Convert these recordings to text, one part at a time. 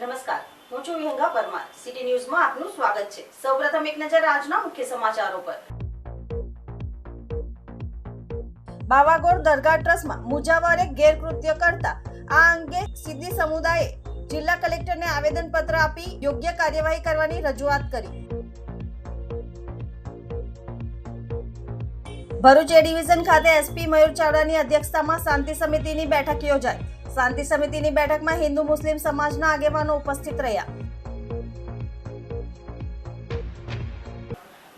નમસ્કાર. હું છું વિહંગા પરમાર. સિટી ન્યૂઝમાં આપનું સ્વાગત છે. સૌપ્રથમ એક નજર આજના મુખ્ય સમાચારો પર. બાવાગોર દરગાહ ટ્રસ્ટમાં મુજાવરે ગેરકૃત્ય કરતા આ અંગે સિદ્ધિ સમુદાયે જિલ્લા કલેક્ટરને આવેદનપત્ર આપી યોગ્ય કાર્યવાહી કરવાની રજૂઆત કરી. ભરૂચ એ ડિવિઝન ખાતે એસપી મયુર ચાવડાની અધ્યક્ષતામાં શાંતિ સમિતિની બેઠક યોજાઈ. શાંતિ સમિતિની બેઠકમાં હિન્દુ મુસ્લિમ સમાજના આગેવાનો ઉપસ્થિત રહ્યા.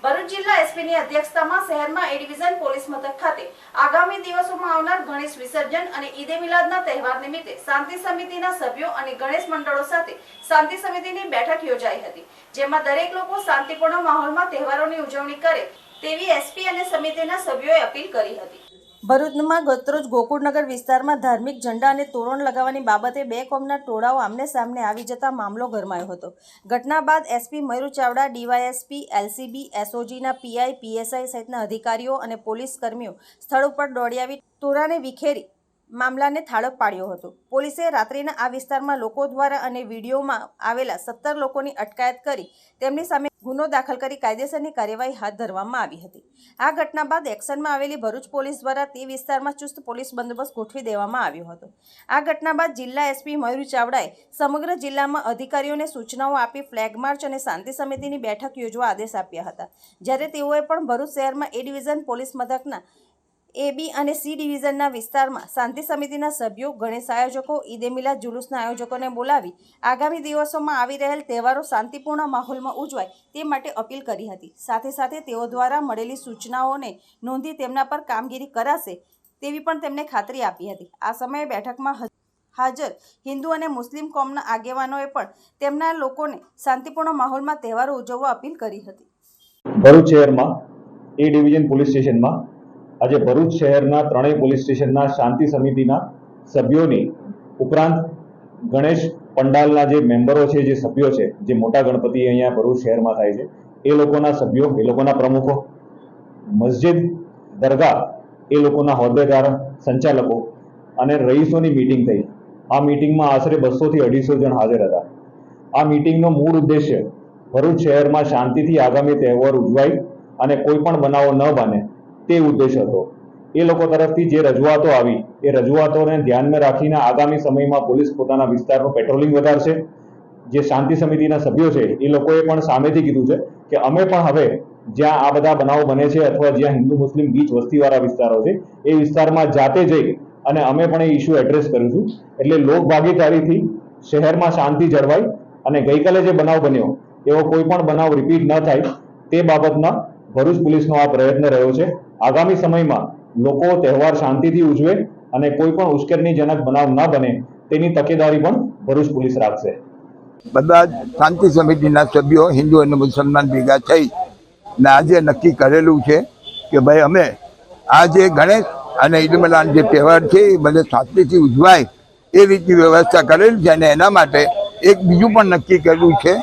ભરૂચ જિલ્લા એસપીની અધ્યક્ષતામાં શહેરમાં એ ડિવિઝન પોલીસ મથક ખાતે આગામી દિવસોમાં આવનાર ગણેશ વિસર્જન અને ઈદે મિલાદના તહેવાર નિમિત્તે શાંતિ સમિતિના સભ્યો અને ગણેશ મંડળો સાથે શાંતિ સમિતિની બેઠક યોજાઈ હતી, જેમાં દરેક લોકો શાંતિપૂર્ણ માહોલમાં તહેવારોની ઉજવણી કરે તેવી એસપી અને સમિતિના સભ્યોએ અપીલ કરી હતી. ભરૂચમાં ગતરોજ ગોકુળનગર વિસ્તારમાં ધાર્મિક ઝંડા અને તોરણ લગાવવાની બાબતે બે કોમના ટોળાઓ આમને સામને આવી જતા મામલો ગરમાયો હતો. ઘટના બાદ SP Mayur Chavda, DYSP, LCB, એસઓજીના PI, PSI સહિતના અધિકારીઓ અને પોલીસ કર્મીઓ સ્થળ ઉપર દોડી આવી. ટોળાને વિખેરી મામલાને થાળક પાડ્યો હતો. પોલીસે રાત્રિના આ વિસ્તારમાં લોકો દ્વારા અને વિડીયોમાં આવેલા સત્તર લોકોની અટકાયત કરી તેમની સામે ગુનો દાખલ કરી કાયદેસરની કાર્યવાહી હાથ ધરવામાં આવી હતી. આ ઘટના બાદ એક્શનમાં આવેલી ભરૂચ પોલીસ દ્વારા તે વિસ્તારમાં ચુસ્ત પોલીસ બંદોબસ્ત ગોઠવી દેવામાં આવ્યો હતો. આ ઘટના બાદ જિલ્લા એસપી મયુર ચાવડાએ સમગ્ર જિલ્લામાં અધિકારીઓને સૂચનાઓ આપી ફ્લેગ માર્ચ અને શાંતિ સમિતિની બેઠક યોજવા આદેશ આપ્યા હતા. જ્યારે તેઓએ પણ ભરૂચ શહેરમાં એ ડિવિઝન પોલીસ મથકના એ બી અને સી ડિવિઝનના વિસ્તારમાં શાંતિ સમિતિના સભ્યો, ગણેશ આયોજકો, ઈદે મિલાદ જુલુસના આયોજકોને બોલાવી આગામી દિવસોમાં આવી રહેલ તહેવારો શાંતિપૂર્ણ માહોલમાં ઉજવાય તે માટે અપીલ કરી હતી. સાથે સાથે તેઓ દ્વારા મળેલી સૂચનાઓને નોંધી તેમના પર કામગીરી કરાશે તેવી પણ તેમણે ખાતરી આપી હતી. આ સમયે બેઠકમાં હાજર હિન્દુ અને મુસ્લિમ કોમના આગેવાનોએ પણ તેમના લોકોને શાંતિપૂર્ણ માહોલમાં તહેવારો ઉજવવા અપીલ કરી હતી. ભરૂચ શહેરમાં એ ડિવિઝન પોલીસ સ્ટેશનમાં આજે ભરૂચ શહેરના ત્રણેય પોલીસ સ્ટેશનના શાંતિ સમિતિના સભ્યોની ઉપરાંત ગણેશ પંડાલના જે મેમ્બરો છે, જે સભ્યો છે, જે મોટા ગણપતિ અહીંયા ભરૂચ શહેરમાં થાય છે, એ લોકોના સભ્યો, એ લોકોના પ્રમુખો, મસ્જિદ, દરગાહ, એ લોકોના હોદ્દેદાર, સંચાલકો અને રહીશોની મિટિંગ થઈ. આ મિટિંગમાં આશરે બસોથી અઢીસો જણ હાજર હતા. આ મિટિંગનો મૂળ ઉદ્દેશ્ય ભરૂચ શહેરમાં શાંતિથી આગામી તહેવાર ઉજવાય અને કોઈ પણ બનાવો ન બને તે ઉદ્દેશ હતો. એ લોકો તરફથી જે રજૂઆતો આવી, એ રજૂઆતોને ધ્યાનમાં રાખીને આગામી સમયમાં પોલીસ પોતાના વિસ્તારનું પેટ્રોલિંગ વધારશે. જે શાંતિ સમિતિના સભ્યો છે, એ લોકોએ પણ સામેથી કીધું છે કે અમે પણ હવે જ્યાં આ બધા બનાવો બને છે અથવા જ્યાં હિન્દુ મુસ્લિમ બીચ વસ્તીવાળા વિસ્તારો છે, એ વિસ્તારમાં જાતે જઈ અને અમે પણ એ ઇસ્યુ એડ્રેસ કરીશું. એટલે લોકભાગીદારીથી શહેરમાં શાંતિ જળવાય અને ગઈકાલે જે બનાવ બન્યો, એવો કોઈ પણ બનાવ રિપીટ ન થાય, તે બાબતમાં ભરૂચ પોલીસનો આ પ્રયત્ન રહ્યો છે. આગામી સમયમાં લોકો તહેવાર શાંતિથી ઉજવે અને કોઈ પણ ઉશ્કેરણીજનક બનાવ ન બને તેની તકેદારી પણ ભરૂચ પોલીસ રાખશે. બધા શાંતિ સમિતિના સભ્યો હિન્દુ અને મુસલમાન ભેગા થઈ ને આજે નક્કી કરેલું છે કે ભાઈ અમે આ જે ગણેશ અને ઈદ મિલાદ જે તહેવાર છે એ બધે શાંતિથી ઉજવાય એ રીતની વ્યવસ્થા કરેલી છે અને એના માટે એક બીજું પણ નક્કી કરેલું છે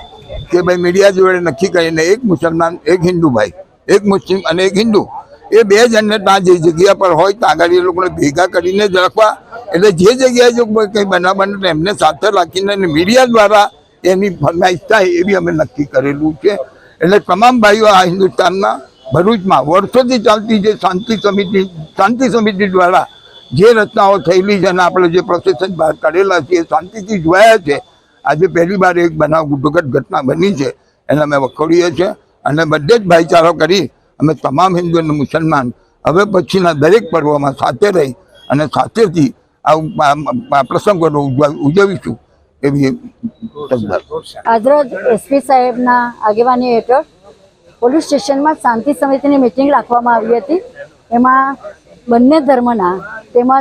કે ભાઈ મીડિયા જોડે નક્કી કરીને એક મુસલમાન, એક હિન્દુ ભાઈ એક મુસ્લિમ અને એક હિન્દુ. એ બે જણને ત્યાં જે જગ્યા પર હોય ત્યાં આગળ એ લોકોને ભેગા કરીને જ રાખવા. એટલે જે જગ્યાએ જો કંઈ બનાવ બને એમને સાથે રાખીને મીડિયા દ્વારા એની ફરમાઈશ થાય એવી અમે નક્કી કરેલું છે. એટલે તમામ ભાઈઓ આ હિન્દુસ્તાનના ભરૂચમાં વર્ષોથી ચાલતી જે શાંતિ સમિતિ શાંતિ સમિતિ દ્વારા જે રચનાઓ થયેલી છે અને આપણે જે પ્રોસેસન બહાર કાઢેલા છે એ શાંતિથી જોયા છે. આજે પહેલી વાર એક બનાવ દુઃખદ ઘટના બની છે. એને અમે વખોડીએ છીએ. અને બધે જ ભાઈચારો કરી અમે તમામ હિન્દુ અને મુસલમાન હવે પછીના દરેક પર્વોમાં સાથે રહી અને સાથેથી આ પ્રસંગોનો ઉજવીશું એવી આજરોજ એસપી સાહેબના આગેવાની હેઠળ પોલીસ સ્ટેશનમાં શાંતિ સમિતિની મિટિંગ રાખવામાં આવી હતી. એમાં બંને ધર્મના તેમજ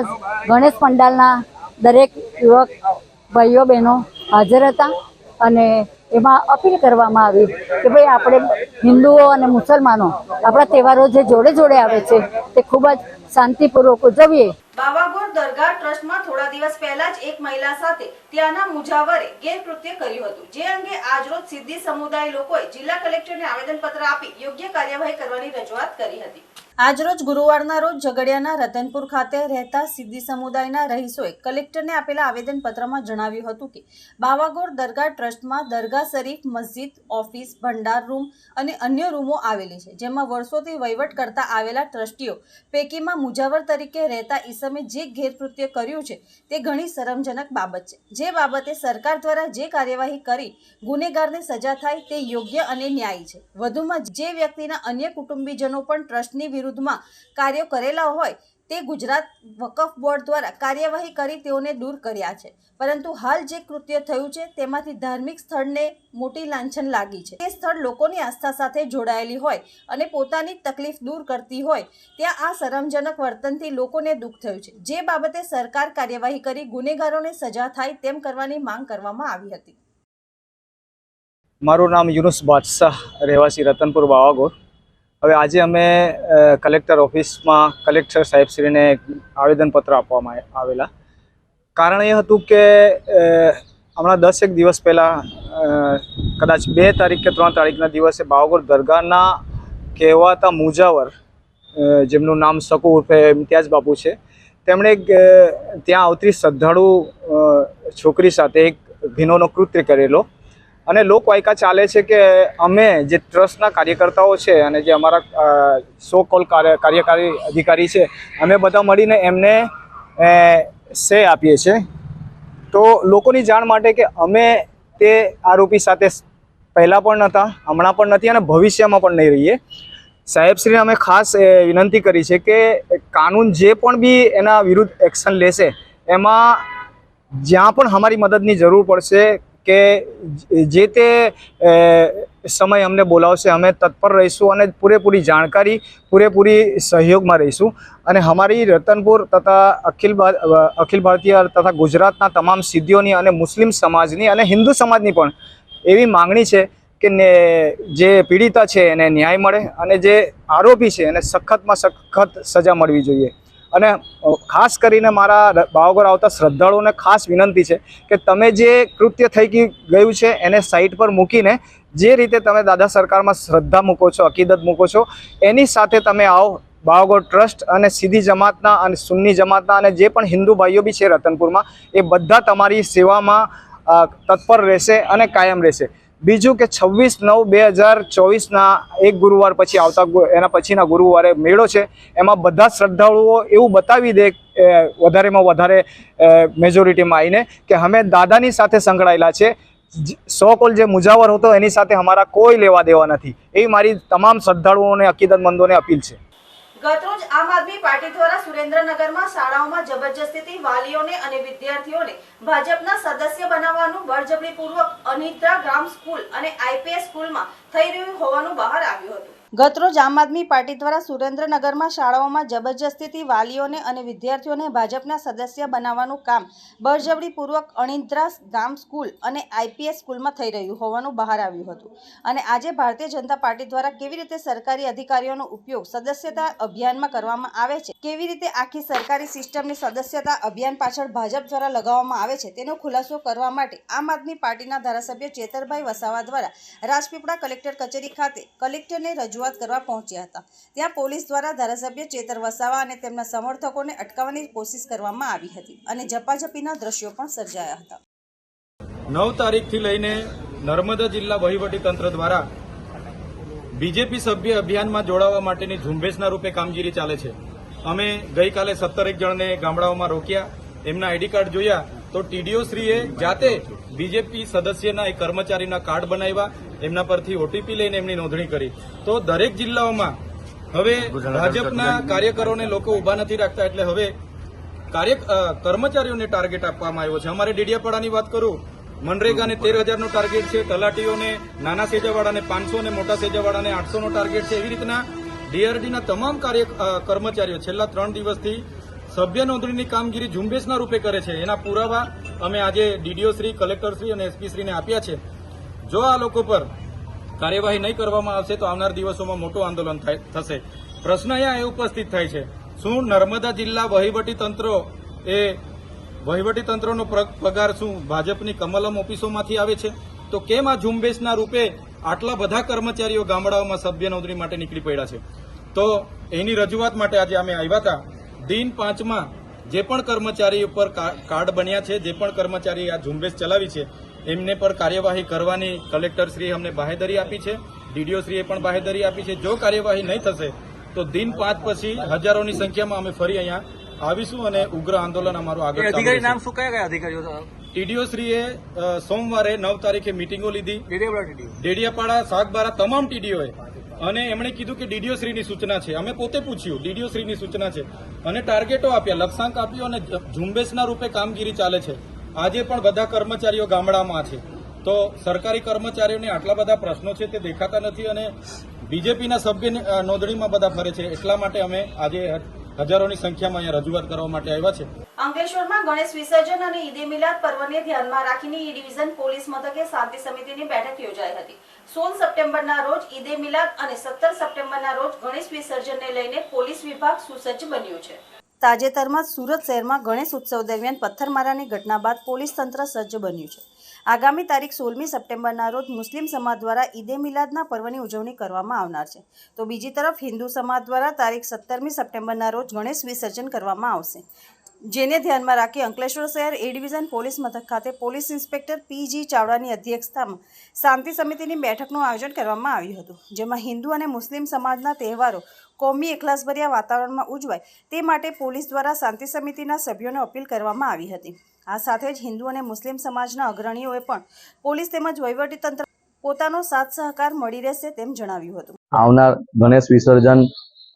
ગણેશ પંડાલના દરેક યુવક ભાઈઓ બહેનો હાજર હતા અને એમાં અપીલ કરવામાં આવી કે ભાઈ આપણે હિન્દુઓ અને મુસલમાનો આપણા તહેવારો જે જોડે જોડે આવે છે, તે ખૂબ જ શાંતિપૂર્વક ઉજવીએ. બાવાગોર દરગાહ ટ્રસ્ટમાં થોડા દિવસ પહેલા જ એક મહિલા સાથે ત્યાંના મુજાવરે ગેરકૃત્ય કર્યું હતું. જે અંગે આજરોજ સિદ્ધિ સમુદાય લોકોએ જિલ્લા કલેક્ટરને આવેદનપત્ર આપી યોગ્ય કાર્યવાહી કરવાની રજૂઆત કરી હતી. આજરોજ ગુરુવારના રોજ ઝઘડિયાના રતનપુર ખાતે રહેતા સિદ્ધિ સમુદાયના રહીશોએ કલેક્ટરને આપેલા આવેદનપત્રમાં જણાવ્યું હતું કે બાવાગોર દરગાહ ટ્રસ્ટમાં દરગાહ શરીફ, મસ્જિદ, ઓફિસ, ભંડાર રૂમ અને અન્ય રૂમો આવેલી છે, જેમાં વર્ષોથી વહીવટ કરતા આવેલા ટ્રસ્ટીઓ પૈકીમાં મુજાવર તરીકે રહેતા ઈસમે જે ગેરકૃત્ય કર્યું છે તે ઘણી શરમજનક બાબત છે. જે બાબતે સરકાર દ્વારા જે કાર્યવાહી કરી ગુનેગારને સજા થાય તે યોગ્ય અને ન્યાયી છે. વધુમાં જે વ્યક્તિના અન્ય કુટુંબીજનો પણ ટ્રસ્ટની વિરુદ્ધમાં કાર્યો કરેલા હોય તે ગુજરાત વકફ બોર્ડ દ્વારા કાર્યવાહી કરી તેઓને દૂર કર્યા છે. પરંતુ હાલ જે કૃત્ય થયું છે તેમાંથી ધાર્મિક સ્થળને મોટી લાંછન લાગી છે. તે સ્થળ લોકોની આસ્થા સાથે જોડાયેલી હોય અને પોતાની તકલીફ દૂર કરતી હોય ત્યાં આ શરમજનક વર્તનથી લોકોને દુઃખ થયું છે. જે બાબતે સરકાર કાર્યવાહી કરી ગુનેગારોને સજા થાય તેમ કરવાની માંગ કરવામાં આવી હતી. મારું નામ યુનુસ બાદશાહ, રહેવાસી રતનપુર બાવાગોર. હવે આજે અમે કલેક્ટર ઓફિસમાં કલેક્ટર સાહેબશ્રીને આવેદનપત્ર આપવામાં આવેલા. કારણ એ હતું કે હમણાં દસ એક દિવસ પહેલાં કદાચ બે તારીખ કે ત્રણ તારીખના દિવસે બાવગર દરગાહના કહેવાતા મુજાવર જેમનું નામ શકુ ઉર્ફે ઇમ્તિયાઝ બાપુ છે, તેમણે ત્યાં આવતી શ્રદ્ધાળુ છોકરી સાથે એક ભીનોનો કૃત્ય કરેલો. અને લોકવાયકા ચાલે છે કે અમે જે ટ્રસ્ટના કાર્યકર્તાઓ છે અને જે અમારા સો કોલ કાર્ય, કાર્યકારી અધિકારી છે, અમે બધા મળીને એમને સે આપીએ છીએ તો લોકોની જાણ માટે કે અમે તે આરોપી સાથે પહેલાં પણ નહોતા હમણાં પણ નથી અને ભવિષ્યમાં પણ નહીં રહીએ. સાહેબશ્રીને અમે ખાસ વિનંતી કરી છે કે કાનૂન જે પણ બી એના વિરુદ્ધ એક્શન લેશે, એમાં જ્યાં પણ અમારી મદદની જરૂર પડશે કે જે તે સમય અમને બોલાવશે, અમે તત્પર રહીશું અને પૂરેપૂરી જાણકારી, પૂરેપૂરી સહયોગમાં રહીશું. અને અમારી રતનપુર તથા અખિલ અખિલ ભારતીય તથા ગુજરાતના તમામ સિદ્ધિઓની અને મુસ્લિમ સમાજની અને હિન્દુ સમાજની પણ એવી માંગણી છે કે જે પીડિતા છે એને ન્યાય મળે અને જે આરોપી છે એને સખતમાં સખત સજા મળવી જોઈએ. અને ખાસ કરીને મારા બાવાગોર આવતા શ્રદ્ધાળુઓને ખાસ વિનંતી છે કે તમે જે કૃત્ય થઈ ગયું છે એને સાઇટ પર મૂકીને જે રીતે તમે દાદા સરકારમાં શ્રદ્ધા મૂકો છો, અકીદત મૂકો છો, એની સાથે તમે આવો. બાવાગોર ટ્રસ્ટ અને સીધી જમાતના અને સુન્ની જમાતના અને જે પણ હિન્દુ ભાઈઓ બી છે રતનપુરમાં, એ બધા તમારી સેવામાં તત્પર રહેશે અને કાયમ રહેશે. બીજું કે છવ્વીસ નવ બે હજાર ચોવીસના એક ગુરુવાર પછી આવતા એના પછીના ગુરુવારે મેળો છે. એમાં બધા શ્રદ્ધાળુઓ એવું બતાવી દે વધારેમાં વધારે મેજોરિટીમાં આવીને કે અમે દાદાની સાથે સંકળાયેલા છે. સો કોલ જે મુજાવર હતો એની સાથે અમારા કોઈ લેવા દેવા નથી. એવી મારી તમામ શ્રદ્ધાળુઓને, અકીદતમંદોને અપીલ છે. ગતરોજ આમ આદમી પાર્ટી દ્વારા સુરેન્દ્રનગરમાં શાળાઓમાં જબરજસ્તીથી વાલીઓને અને વિદ્યાર્થીઓને ભાજપના સદસ્ય બનાવવાનું બળજબરીપૂર્વક અનિદ્રા ગ્રામ સ્કૂલ અને આઈપીએસ સ્કૂલમાં થઈ રહ્યું હોવાનું બહાર આવ્યું હતું. ગતરોજ આમ આદમી પાર્ટી દ્વારા સુરેન્દ્રનગરમાં શાળાઓમાં જબરજસ્તીથી વાલીઓને અને વિદ્યાર્થીઓને ભાજપના સદસ્ય બનાવવાનું કામ બળજબરીપૂર્વક અણિદ્રા ગામ સ્કૂલ અને આઈપીએસ સ્કૂલમાં થઈ રહ્યું હોવાનું બહાર આવ્યું હતું. અને આજે ભારતીય જનતા પાર્ટી દ્વારા કેવી રીતે સરકારી અધિકારીઓનો ઉપયોગ સદસ્યતા અભિયાનમાં કરવામાં આવે છે, કેવી રીતે આખી સરકારી સિસ્ટમની સદસ્યતા અભિયાન પાછળ ભાજપ દ્વારા લગાવવામાં આવે છે, તેનો ખુલાસો કરવા માટે આમ આદમી પાર્ટીના ધારાસભ્ય ચેતરભાઈ વસાવા દ્વારા રાજપીપળા કલેક્ટર કચેરી ખાતે કલેક્ટરને રજૂઆત કરવા પહોંચ્યા હતા. ત્યાં પોલીસ દ્વારા ધારાસભ્ય ચેતર વસાવા અને તેમના સમર્થકોને અટકાવવાની કોશિશ કરવામાં આવી હતી અને ઝપાઝપીના દ્રશ્યો પણ સર્જાયા હતા. નવ તારીખથી લઈને નર્મદા જિલ્લા વહીવટી તંત્ર દ્વારા બીજેપી સભ્ય અભિયાનમાં જોડાવા માટેની ઝુંબેશના રૂપે કામગીરી ચાલે છે. અમે ગઈકાલે સત્તરેક જણને ગામડાઓમાં રોક્યા. એમના આઈડી કાર્ડ જોયા. તો ટીડીઓ શ્રીએ જાતે બીજેપી સદસ્યના એક કર્મચારીના કાર્ડ બનાવ્યા એમના પરથી ઓટીપી લઈને એમની નોંધણી કરી. તો દરેક જિલ્લાઓમાં હવે ભાજપના કાર્યકરોને લોકો ઊભા નથી રાખતા એટલે હવે કાર્ય કર્મચારીઓને ટાર્ગેટ આપવામાં આવ્યો છે. અમારે ડેડિયાપાડાની વાત કરું મનરેગાને તેર હજારનો ટાર્ગેટ છે તલાટીઓને નાના સેજાવાળાને પાંચસો ને મોટા સેજાવાળાને આઠસોનો ટાર્ગેટ છે. એવી રીતના ડીઆરડીના તમામ કાર્ય કર્મચારીઓ છેલ્લા ત્રણ દિવસથી સભ્ય નોંધણીની કામગીરી ઝુંબેશના રૂપે કરે છે. એના પુરાવા અમે આજે ડીડીઓ શ્રી, કલેક્ટર શ્રી અને એસપી શ્રીને આપ્યા છે. જો આ લોકો પર કાર્યવાહી નહીં કરવામાં આવશે તો આવનાર દિવસોમાં મોટું આંદોલન થશે. પ્રશ્ન અહીંયા એ ઉપસ્થિત થાય છે. શું નર્મદા જિલ્લા વહીવટી તંત્રો એ, વહીવટી તંત્રનો પગાર શું ભાજપની કમલમ ઓફિસોમાંથી આવે છે? તો કેમ આ ઝુંબેશના રૂપે આટલા બધા કર્મચારીઓ ગામડાઓમાં સભ્ય નોંધણી માટે નીકળી પડ્યા છે? તો એની રજૂઆત માટે આજે અમે આવ્યા હતા. દિન પાંચમાં જે પણ કર્મચારી ઉપર કાર્ડ બન્યા છે જે પણ કર્મચારી આ ઝુંબેશ ચલાવી છે એમને પર કાર્યવાહી કરવાની કલેક્ટરશ્રીએ અમને બાહેધરી આપી છે ડીડીઓશ્રીએ પણ બાહેધરી આપી છે. જો કાર્યવાહી નહીં થશે તો દિન પાંચ પછી હજારોની સંખ્યામાં અમે ફરી અહીંયા આવીશું અને ઉગ્ર આંદોલન અમારું આગળ અધિકારી. નામ શું કયા કયા અધિકારીઓ ટીડીઓશ્રીએ સોમવારે નવ તારીખે મિટિંગો લીધી. ડેડિયાપાડા શાકબારા તમામ ટીડીઓએ અને એમણે કીધું કે ડીડીઓ શ્રીની સૂચના છે. અમે પોતે પૂછ્યું, ડીડીઓ શ્રીની સૂચના છે. અને ટાર્ગેટો આપ્યા, લક્ષ્યાંક આપ્યો અને ઝુંબેશના રૂપે કામગીરી ચાલે છે. આજે પણ બધા કર્મચારીઓ ગામડામાં છે. તો સરકારી કર્મચારીઓને આટલા બધા પ્રશ્નો છે તે દેખાતા નથી અને બીજેપીના સભ્ય નોંધણીમાં બધા ફરે છે. એટલા માટે અમે આજે હજારોની સંખ્યામાં અહીંયા રજૂઆત કરવા માટે આવ્યા છે. અંકલેશ્વરમાં ગણેશ વિસર્જન અને ઈદે મિલાદ પર્વને ધ્યાનમાં રાખીને ઈ ડિવિઝન પોલીસ મથકે શાંતિ સમિતિની બેઠક યોજાઈ હતી. સોળ સપ્ટેમ્બરના રોજ ઈદે મિલાદ અને સત્તર સપ્ટેમ્બરના રોજ ગણેશ વિસર્જનને લઈને પોલીસ વિભાગ સુસજ્જ બન્યું છે. તાજેતરમાં સુરત શહેરમાં ગણેશ ઉત્સવ દરમિયાન પથ્થરમારાની ઘટના બાદ પોલીસ તંત્ર સજ્જ બન્યું છે. આગામી તારીખ સોળમી સપ્ટેમ્બરના રોજ મુસ્લિમ સમાજ દ્વારા ઈદે મિલાદના પર્વની ઉજવણી કરવામાં આવનાર છે. તો બીજી તરફ હિન્દુ સમાજ દ્વારા તારીખ સત્તરમી સપ્ટેમ્બરના રોજ ગણેશ વિસર્જન કરવામાં આવશે. જેને ધ્યાનમાં રાખી અંકલેશ્વર શહેર એ ડિવિઝન પોલીસ મથક ખાતે પોલીસ ઇન્સ્પેક્ટર પીજી ચાવડાની અધ્યક્ષતામાં શાંતિ સમિતિની બેઠકનું આયોજન કરવામાં આવ્યું હતું, જેમાં હિન્દુ અને મુસ્લિમ સમાજના તહેવારો કોમી એકલાસભર્યા વાતાવરણમાં ઉજવાય તે માટે પોલીસ દ્વારા શાંતિ સમિતિના સભ્યોને અપીલ કરવામાં આવી હતી. આ સાથે જ હિન્દુ અને મુસ્લિમ સમાજના અગ્રણીઓએ પણ પોલીસ તેમજ વહીવટીતંત્ર પોતાનો સાથ સહકાર મળી રહેશે તેમ જણાવ્યું હતું. આવનાર ગણેશ વિસર્જન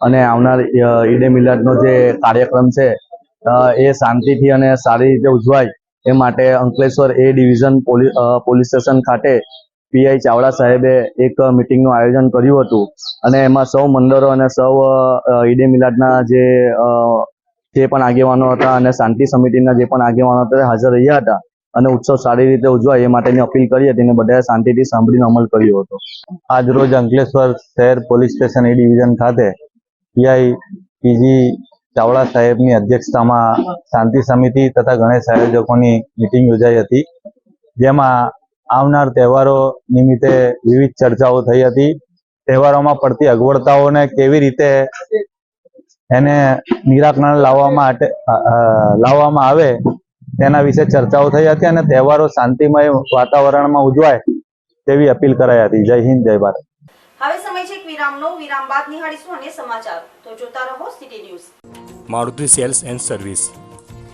અને આવનાર ઈડે મિલાદનો જે કાર્યક્રમ છે એ શાંતિથી અને સારી રીતે ઉજવાય એ માટે Ankleshwar A division police station ખાતે પીઆઈ ચાવડા સાહેબે એક મિટિંગનું આયોજન કર્યું હતું. અને એમાં સૌ મંડળો અને સૌ ઈડે મિલાદના જે જે પણ આગેવાનો હતા અને શાંતિ સમિતિના જે પણ આગેવાનો હતા હાજર રહ્યા હતા. અને ઉત્સવ સારી રીતે ઉજવાય એ માટેની અપીલ કરી હતી અને બધાએ શાંતિથી સાંભળીને અમલ કર્યો હતો. આજરોજ અંકલેશ્વર શહેર પોલીસ સ્ટેશન એ ડિવિઝન ખાતે પીઆઈ પીજી ચાવડા સાહેબની અધ્યક્ષતામાં શાંતિ સમિતિ તથા ગણેશ આયોજકોની મિટિંગ યોજાઈ હતી. જેમાં આવનાર તહેવારો નિમિત્તે વિવિધ ચર્ચાઓ થઈ હતી. તહેવારોમાં પડતી અગવડતાઓને કેવી રીતે એને નિરાકરણ લાવવા માટે અ, અ, લાવવામાં આવે તેના વિશે ચર્ચાઓ થઈ હતી અને તહેવારો શાંતિમય વાતાવરણમાં ઉજવાય તેવી અપીલ કરાઈ હતી. જય હિન્દ જય ભારત. હવે સમય છે વિરામનો. વિરામ બાદ નિહાળીશું અને સમાચાર. તો જોતા રહો city news. Maruti sales and service.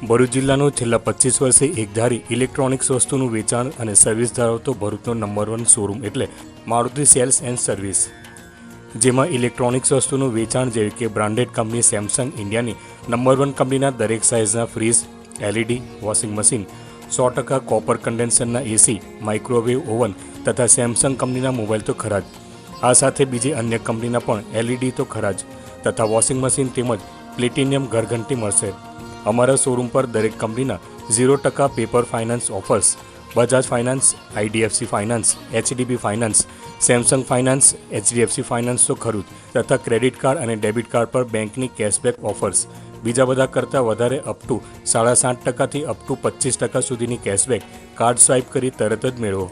Bharuch જિલ્લાનું છેલ્લા પચીસ વર્ષે એકધારી ઇલેક્ટ્રોનિક્સ વસ્તુનું વેચાણ અને સર્વિસ ધરાવતો ભરૂચનો નંબર વન શોરૂમ એટલે મારુતિ સેલ્સ એન્ડ સર્વિસ. જેમાં ઇલેક્ટ્રોનિક્સ વસ્તુનું વેચાણ જેવી કે બ્રાન્ડેડ કંપની સેમસંગ ઇન્ડિયાની નંબર વન કંપનીના દરેક સાઇઝના ફ્રીજ એલઈડી વોશિંગ મશીન સો ટકા કોપર કન્ડેન્સરના એસી માઇક્રોવેવ ઓવન તથા સેમસંગ કંપનીના મોબાઈલ તો ખરા જ. આ સાથે બીજી અન્ય કંપનીના પણ એલઈડી તો ખરા જ. તથા વોશિંગ મશીન તેમજ પ્લેટિનિયમ ઘરઘંટી મળશે. અમારા શોરૂમ પર દરેક કંપનીના ઝીરો ટકા paper finance offers Bajaj finance IDFC finance HDB finance Samsung finance HDFC finance તો ખરું તથા ક્રેડિટ કાર્ડ અને ડેબિટ કાર્ડ પર બેંકની કેશબેક ઓફર્સ બીજા બધા કરતાં વધારે અપ ટુ સાડા સાત ટકાથી અપ ટુ પચીસ ટકા સુધીની કેશબેક કાર્ડ સ્વાઇપ કરી તરત જ મેળવો.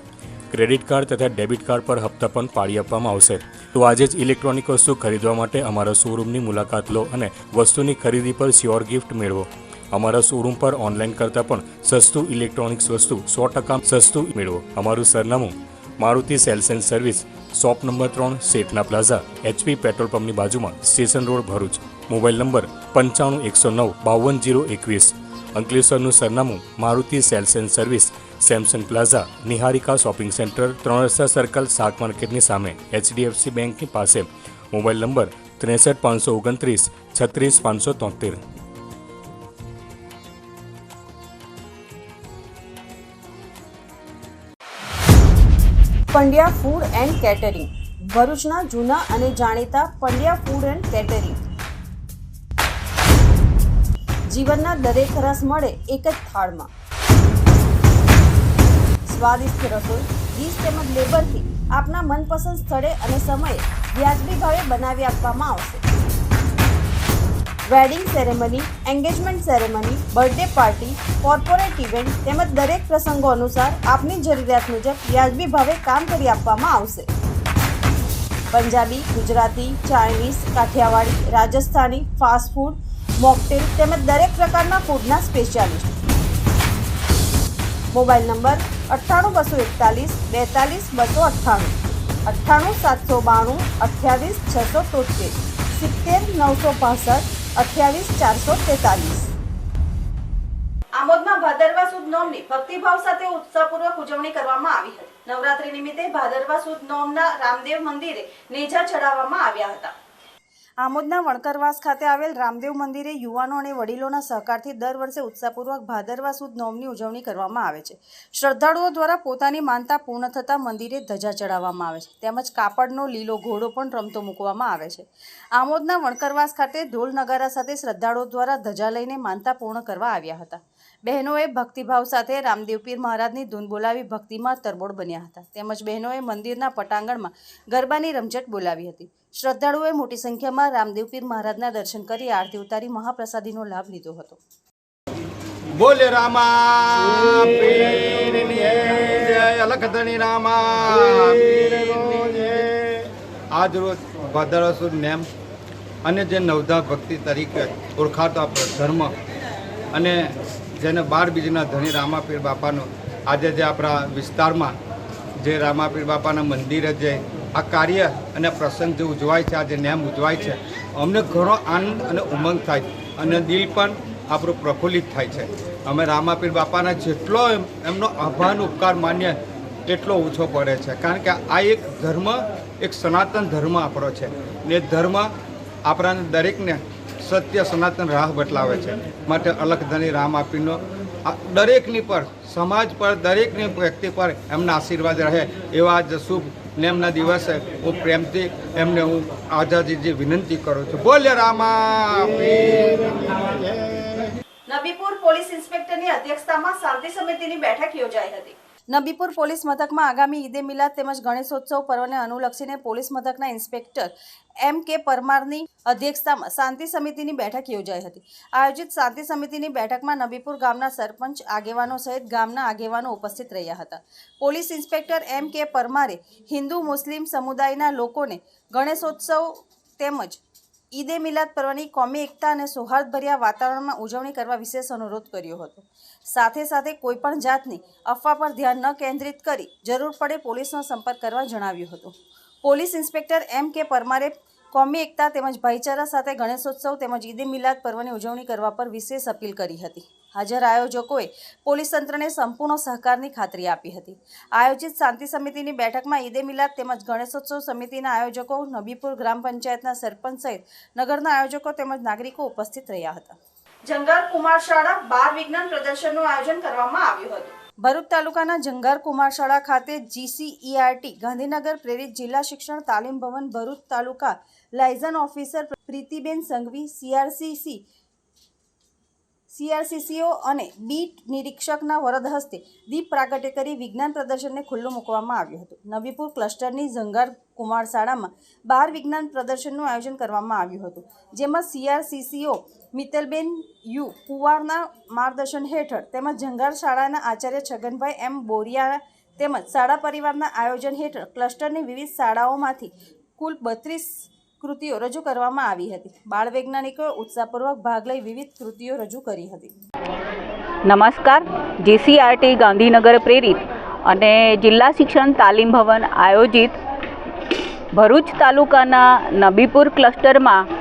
ક્રેડિટ કાર્ડ તથા ડેબિટ કાર્ડ પર હપ્તા પણ પાડી આપવામાં આવશે. તો આજે જ ઇલેક્ટ્રોનિક વસ્તુ ખરીદવા માટે અમારા શોરૂમની મુલાકાત લો અને વસ્તુની ખરીદી પર શ્યોર ગિફ્ટ મેળવો. અમારા શોરૂમ પર ઓનલાઈન કરતાં પણ સસ્તું ઇલેક્ટ્રોનિક્સ વસ્તુ સો ટકા સસ્તું મેળવો. અમારું સરનામું Maruti sales and service, shop number ત્રણ, શેઠના પ્લાઝા, એચપી પેટ્રોલ પંપની બાજુમાં, station road Bharuch. Mobile number પંચાણું એકસો નવ બાવન જીરો એકવીસ. અંકલેશ્વરનું સરનામું Maruti sales and service Samsung plaza, Niharika shopping centre ત્રણ સર્કલ, શાક માર્કેટની સામે, એચડીએફસી બેંકની પાસે. મોબાઈલ નંબર ત્રેસઠ પાંચસો ઓગણત્રીસ, છત્રીસ પાંચસો તોતેર. Pandya food and catering. ભરૂચના જૂના અને જાણીતા પંડ્યા ફૂડ એન્ડ કેટરિંગ. જીવનના દરેક રસ મળે એક જ થાળમાં. સ્વાદિષ્ટ રસોઈ, ડીશ તેમજ લેબરથી આપના મનપસંદ સ્થળે અને સમયે વ્યાજબી ભાવે બનાવી આપવામાં આવશે. Wedding ceremony engagement ceremony birthday party corporate event તેમજ દરેક પ્રસંગો અનુસાર આપની જરૂરિયાત મુજબ વ્યાજબી ભાવે કામ કરી આપવામાં આવશે. Punjabi, Gujarati Chinese Kathiyawadi, Rajasthani fast food mocktail તેમજ દરેક પ્રકારના ફૂડના સ્પેશિયાલિસ્ટ મોબાઈલ નંબર અઠ્ઠાણું બસો એકતાલીસ, બેતાલીસ, બસો અઠ્ઠાણું અઠ્ઠાણું સાતસો બાણું અઠ્યાવીસ છસો તોતેર, સિત્તેર, નવસો પાસઠ અઠ્યાવીસ, ચારસો તેતાલીસ. આમોદમાં ભાદરવા સુદ નોમની ભક્તિભાવ સાથે ઉત્સાહપૂર્વક ઉજવણી કરવામાં આવી હતી. નવરાત્રી નિમિત્તે ભાદરવા સુદ નોમના રામદેવ મંદિરે નેજા ચડાવવામાં આવ્યા હતા. આમોદના વણકરવાસ ખાતે આવેલ રામદેવ મંદિરે યુવાનો અને વડીલોના સહકારથી દર વર્ષે ઉત્સાહપૂર્વક ભાદરવા સુદ નોમની ઉજવણી કરવામાં આવે છે. શ્રદ્ધાળુઓ દ્વારા પોતાની માનતા પૂર્ણ થતાં મંદિરે ધજા ચડાવવામાં આવે છે. તેમજ કાપડનો લીલો ઘોડો પણ રમતો મૂકવામાં આવે છે. આમોદના વણકરવાસ ખાતે ઢોલ નગારા સાથે શ્રદ્ધાળુઓ દ્વારા ધજા લઈને માનતા પૂર્ણ કરવા આવ્યા હતા. બહેનોએ ભક્તિભાવ સાથે રામદેવ પીર મહારાજની ધૂન બોલાવી ભક્તિમાં તરબોળ બન્યા હતા. તેમજ બહેનોએ મંદિરના પટાંગણમાં ગરબાની રમઝટ બોલાવી હતી. શ્રદ્ધાળુઓએ મોટી સંખ્યામાં રામદેવ પીર મહારાજના દર્શન કરી આરતી ઉતારી મહાપ્રસાદીનો લાભ લીધો હતો. બોલે રામા અલખ રામા આજ રોજ ભાદરવા નેમ અને જે નવધા ભક્તિ તરીકે ઓળખાતો આપણો ધર્મ અને જેને બાર બીજના ધણી રામાપીર બાપાનો આજે જે આપણા વિસ્તારમાં જે રામાપીર બાપાના મંદિરે જે આ કાર્ય અને પ્રસંગ જે ઉજવાય છે આજે નેમ ઉજવાય છે, અમને ઘણો આનંદ અને ઉમંગ થાય અને દિલ પણ આપણું પ્રફુલ્લિત થાય છે. અમે રામાપીર બાપાના જેટલો એમ- એમનો આભાર ઉપકાર માન્ય એટલો ઓછો પડે છે. કારણ કે આ એક ધર્મ, એક સનાતન ધર્મ આપણો છે ને ધર્મ આપણાને દરેકને સત્ય સનાતન રાહ બતલાવે છે. માટે અલખધણી રામ આપીનો દરેકની પર, સમાજ પર, દરેકની વ્યક્તિ પર એમના આશીર્વાદ રહે એવા જ શુભ ને એમના દિવસે હું પ્રેમથી એમને હું આઝાદીથી વિનંતી કરું છું. બોલે રામા નબીપુર પોલીસ ઇન્સ્પેક્ટરની અધ્યક્ષતામાં શાંતિ સમિતિની બેઠક યોજાઈ હતી. નબીપુર પોલીસ મથકમાં આગામી ઈદે મિલાદ તેમજ ગણેશોત્સવ પર્વને અનુલક્ષીને પોલીસ મથકના ઇન્સ્પેક્ટર એમ કે પરમારની અધ્યક્ષતામાં શાંતિ સમિતિની બેઠક યોજાઈ હતી. આયોજિત શાંતિ સમિતિની બેઠકમાં નબીપુર ગામના સરપંચ, આગેવાનો સહિત ગામના આગેવાનો ઉપસ્થિત રહ્યા હતા. પોલીસ ઇન્સ્પેક્ટર એમ કે પરમારે હિન્દુ, મુસ્લિમ સમુદાયના લોકોને ગણેશોત્સવ તેમજ ઈદે મિલાદ પર્વની કોમી એકતા અને સૌહાર્દભર્યા વાતાવરણમાં ઉજવણી કરવા વિશેષ અનુરોધ કર્યો હતો. સાથે સાથે કોઈપણ જાતની અફવા પર ધ્યાન ન કેન્દ્રિત કરી જરૂર પડે પોલીસનો સંપર્ક કરવા જણાવ્યું હતું. પોલીસ ઇન્સ્પેક્ટર એમ કે પરમારે કોમી એકતા તેમજ ભાઈચારા સાથે ગણેશોત્સવ તેમજ ઈદે મિલાદ પર્વની ઉજવણી કરવા પર વિશેષ અપીલ કરી હતી. હાજર આયોજકોએ પોલીસ તંત્રને સંપૂર્ણ સહકારની ખાતરી આપી હતી. આયોજિત શાંતિ સમિતિની બેઠકમાં ઈદે મિલાદ તેમજ ગણેશોત્સવ સમિતિના આયોજકો, નબીપુર ગ્રામ પંચાયતના સરપંચ સહિત નગરના આયોજકો તેમજ નાગરિકો ઉપસ્થિત રહ્યા હતા. જંગલ કુમાર શાળા બાર વિજ્ઞાન પ્રદર્શનનું આયોજન કરવામાં આવ્યું હતું. ભરૂચ તાલુકાના જંગાર કુમાર શાળા ખાતે જીસીઈઆરટી ગાંધીનગર પ્રેરિત જિલ્લા શિક્ષણ તાલીમ ભવન ભરૂચ તાલુકા liaison officer Pritiben Sanghvi CRCC CRCCO અને બીટ નિરીક્ષકના વરદ હસ્તે દીપ પ્રાગટ્ય કરી વિજ્ઞાન પ્રદર્શનને ખુલ્લું મૂકવામાં આવ્યું હતું. નવીપુર ક્લસ્ટરની ઝંગાર કુમાર શાળામાં બાર વિજ્ઞાન પ્રદર્શનનું આયોજન કરવામાં આવ્યું હતું, જેમાં સીઆરસીસીઓ મિત્તલબેન યુ કુવારના માર્ગદર્શન હેઠળ તેમજ ઝંગાર શાળાના આચાર્ય છગનભાઈ એમ બોરિયા તેમજ શાળા પરિવારના આયોજન હેઠળ ક્લસ્ટરની વિવિધ શાળાઓમાંથી કુલ બત્રીસ કૃતિઓ રજૂ કરવામાં આવી હતી. બાળ વૈજ્ઞાનિકોએ ઉત્સાહપૂર્વક ભાગ લઈ વિવિધ કૃતિઓ રજૂ કરી હતી. નમસ્કાર. જીસીઆરટી ગાંધીનગર પ્રેરિત અને જિલ્લા શિક્ષણ તાલીમ ભવન આયોજિત ભરૂચ તાલુકાના નબીપુર ક્લસ્ટરમાં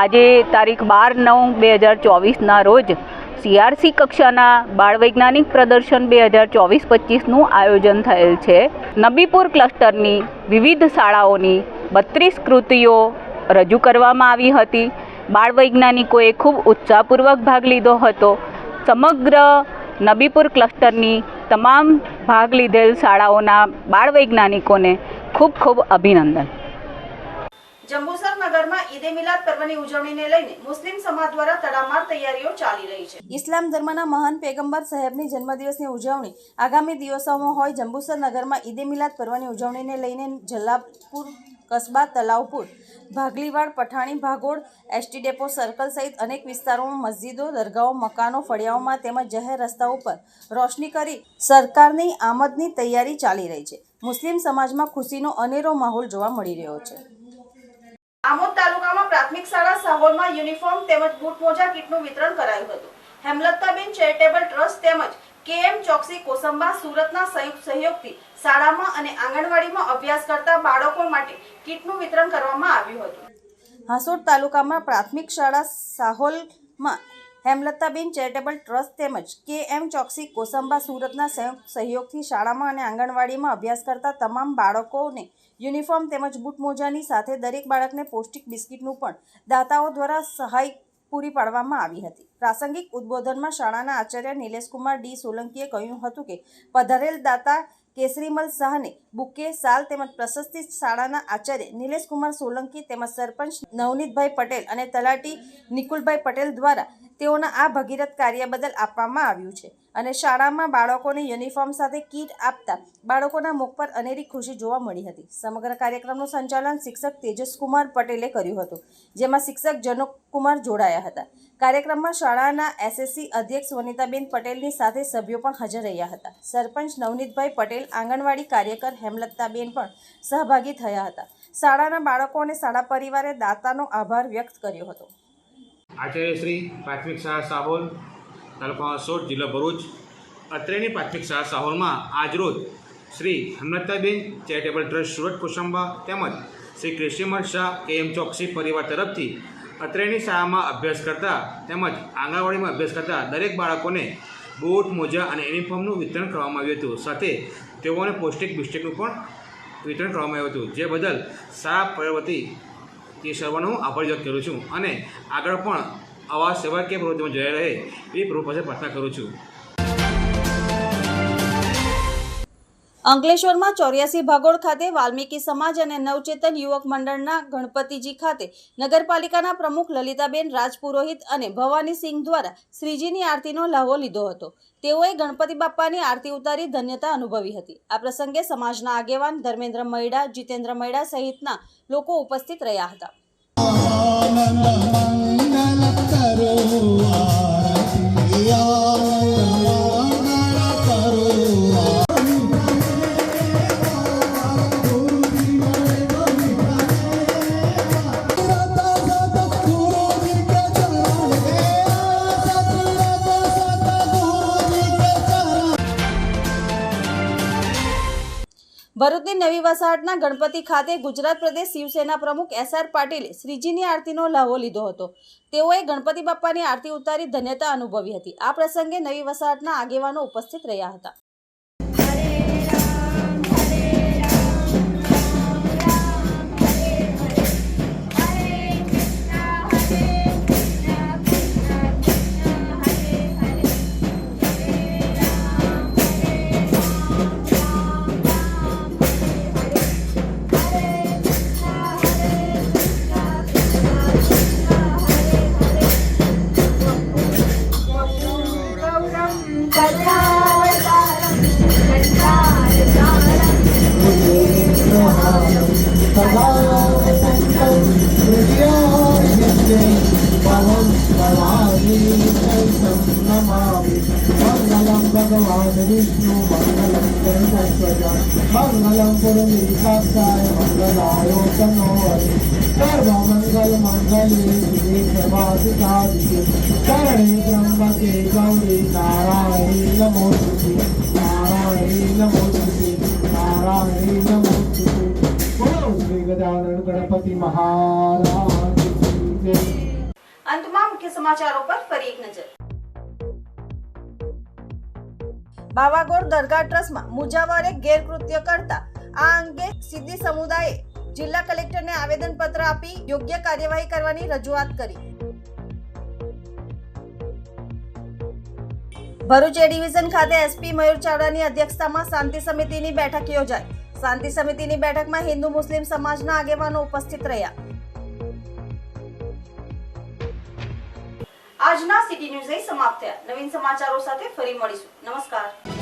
આજે તારીખ બાર નવ બે હજાર ચોવીસના રોજ સીઆરસી કક્ષાના બાળ વૈજ્ઞાનિક પ્રદર્શન બે હજાર ચોવીસ પચીસનું આયોજન થયેલ છે. નબીપુર ક્લસ્ટરની વિવિધ શાળાઓની બત્રીસ કૃતિઓ રજૂ કરવામાં આવી હતી. બાળ વૈજ્ઞાનિકોએ ખૂબ ઉત્સાહપૂર્વક ભાગ લીધો હતો. સમગ્ર નબીપુર ક્લસ્ટરની તમામ ભાગ લીધેલ શાળાઓના બાળ વૈજ્ઞાનિકોને ખૂબ ખૂબ અભિનંદન. જંબુસર નગરમાં ઈદે મિલાદ પર્વની ઉજવણીને લઈને મુસ્લિમ સમાજ દ્વારા તડામાર તૈયારીઓ ચાલી રહી છે. ઇસ્લામ ધર્મના મહાન પેગંબર સાહેબની જન્મદિવસની ઉજવણી આગામી દિવસોમાં હોય જંબુસર નગરમાં ઈદે મિલાદ પર્વની ઉજવણીને લઈને Jalapur Kasba, Talavpur, Bhagliwad, Pathani, Bhagol, ST depot, circle સહિત અનેક વિસ્તારોમાં મસ્જિદો, દરગાહો, મકાનો ફળિયાઓમાં તેમજ જાહેર રસ્તાઓ પર રોશની કરી સરકારની આમદની તૈયારી ચાલી રહી છે. મુસ્લિમ સમાજમાં ખુશીનો અનેરો માહોલ જોવા મળી રહ્યો છે. આમોદ તાલુકામાં પ્રાથમિક શાળા સાહોલમાં યુનિફોર્મ તેમજ બૂટ મોજા કીટનું વિતરણ કરાયું હતું. હેમલતાબેન ચેરિટેબલ ટ્રસ્ટ તેમજ કેએમ ચોકસી કોસંબા સુરતના સંયુક્ત સહયોગથી શાળામાં અને આંગણવાડીમાં અભ્યાસ કરતા બાળકો માટે કીટનું વિતરણ કરવામાં આવ્યું હતું. હાસોડ તાલુકામાં પ્રાથમિક શાળા સાહોલમાં હેમલતાબેન ચેરિટેબલ ટ્રસ્ટ તેમજ કે એમ ચોકસી કોસંબા સુરતના સંયુક્ત સહયોગથી શાળામાં અને આંગણવાડીમાં અભ્યાસ કરતા તમામ બાળકોને યુનિફોર્મ તેમજ બૂટ મોજાની સાથે દરેક બાળકને પૌષ્ટિક બિસ્કિટનું પણ દાતાઓ દ્વારા સહાય પૂરી પાડવામાં આવી હતી. પ્રાસંગિક ઉદ્બોધનમાં શાળાના આચાર્ય નિલેશકુમાર ડી સોલંકીએ કહ્યું હતું કે, પધારેલ દાતા કેસરીમલ શાહને બુકે, સાલ તેમજ પ્રશસ્તિ શાળાના આચાર્ય નિલેશકુમાર સોલંકી તેમજ સરપંચ નવનીતભાઈ પટેલ અને તલાટી નિકુલભાઈ પટેલ દ્વારા તેઓના આ ભગીરથ કાર્ય બદલ આપવામાં આવ્યું છે. અને શાળામાં બાળકોને યુનિફોર્મ સાથે કીટ આપતા બાળકોના મુખ પર અનેરી ખુશી જોવા મળી હતી. સમગ્ર કાર્યક્રમનું સંચાલન શિક્ષક તેજસકુમાર પટેલે કર્યું હતું, જેમાં શિક્ષક જનકકુમાર જોડાયા હતા. કાર્યક્રમમાં શાળાના એસએસસી અધ્યક્ષ વનિતાબેન પટેલની સાથે સભ્યો પણ હાજર રહ્યા હતા. સરપંચ નવનીતભાઈ પટેલ, આંગણવાડી કાર્યકર હેમલતાબેન પણ સહભાગી થયા હતા. શાળાના બાળકો અને શાળા પરિવારે દાતાનો આભાર વ્યક્ત કર્યો હતો. આચાર્ય શ્રી પ્રાથમિક શાળા સાહોલ તાલુકા સોટ જિલ્લો ભરૂચ. અત્રેની પ્રાથમિક શાળા સાહોલમાં આજરોજ શ્રી હમનતાબેન ચેરિટેબલ ટ્રસ્ટ સુરત કુસંબા તેમજ શ્રી કૃષિમલ શાહ કે એમ ચોકસી પરિવાર તરફથી અત્રેની શાળામાં અભ્યાસ કરતા તેમજ આંગણવાડીમાં અભ્યાસ કરતા દરેક બાળકોને બૂટ, મોજા અને યુનિફોર્મનું વિતરણ કરવામાં આવ્યું હતું. સાથે તેઓને પૌષ્ટિક બિસ્ટેકનું પણ વિતરણ કરવામાં આવ્યું હતું. જે બદલ શાળા પરિવાર તે સર્વનો આભાર વ્યક્ત કરું છું અને આગળ પણ આવા સેવાકીય પ્રવૃત્તિમાં જોડાઈ રહે એ પ્રભુ પાસે પ્રાર્થના કરું છું. અંકલેશ્વરમાં ચોર્યાસી ભાગોળ ખાતે વાલ્મીકી સમાજ અને નવચેતન યુવક મંડળના ગણપતિજી ખાતે નગરપાલિકાના પ્રમુખ લલિતાબેન રાજપુરોહિત અને ભવાની સિંહ દ્વારા શ્રીજીની આરતીનો લહાવો લીધો હતો. તેઓએ ગણપતિ બાપ્પાની આરતી ઉતારી ધન્યતા અનુભવી હતી. આ પ્રસંગે સમાજના આગેવાન ધર્મેન્દ્ર મૈડા, જીતેન્દ્ર મૈડા સહિતના લોકો ઉપસ્થિત રહ્યા હતા. Señor. ભરૂચની નવી વસાહતના ગણપતિ ખાતે ગુજરાત પ્રદેશ શિવસેના પ્રમુખ એસ આર પાટીલે શ્રીજીની આરતીનો લહાવો લીધો હતો. તેઓએ ગણપતિ બાપ્પાની આરતી ઉતારી ધન્યતા અનુભવી હતી. આ પ્રસંગે નવી વસાહતના આગેવાનો ઉપસ્થિત રહ્યા હતા. மங்களம் பகவான் விஷ்ணு மங்களம் சரஸ்வஜம் மங்களம் புரமீகாய மங்களாயோகமோரி சர்வமங்கல் மங்களே சிவே பிரபாசிதாதிக்கு கரணே பிரம்மகே ગણપતિ મહારાજ. અંતમાં મુખ્ય સમાચારો પર ફરી એક નજર. બાવાગોળ દરગાહ ટ્રસ્ટમાં મુજાવરે ગેરકૃત્ય કરતા આ અંગે સિદ્ધિ સમુદાયે જિલ્લા કલેક્ટરને આવેદનપત્ર આપી યોગ્ય કાર્યવાહી કરવાની રજૂઆત કરી. ભરૂચ એ ડિવિઝન ખાતે એસપી મયુર ચાવડાની અધ્યક્ષતામાં શાંતિ સમિતિની બેઠક યોજાઈ. શાંતિ સમિતિની બેઠકમાં હિન્દુ મુસ્લિમ સમાજના આગેવાનો ઉપસ્થિત રહ્યા. આજના સિટી ન્યૂઝ સમાપ્ત થયા. નવીન સમાચારો સાથે ફરી મળીશું. નમસ્કાર.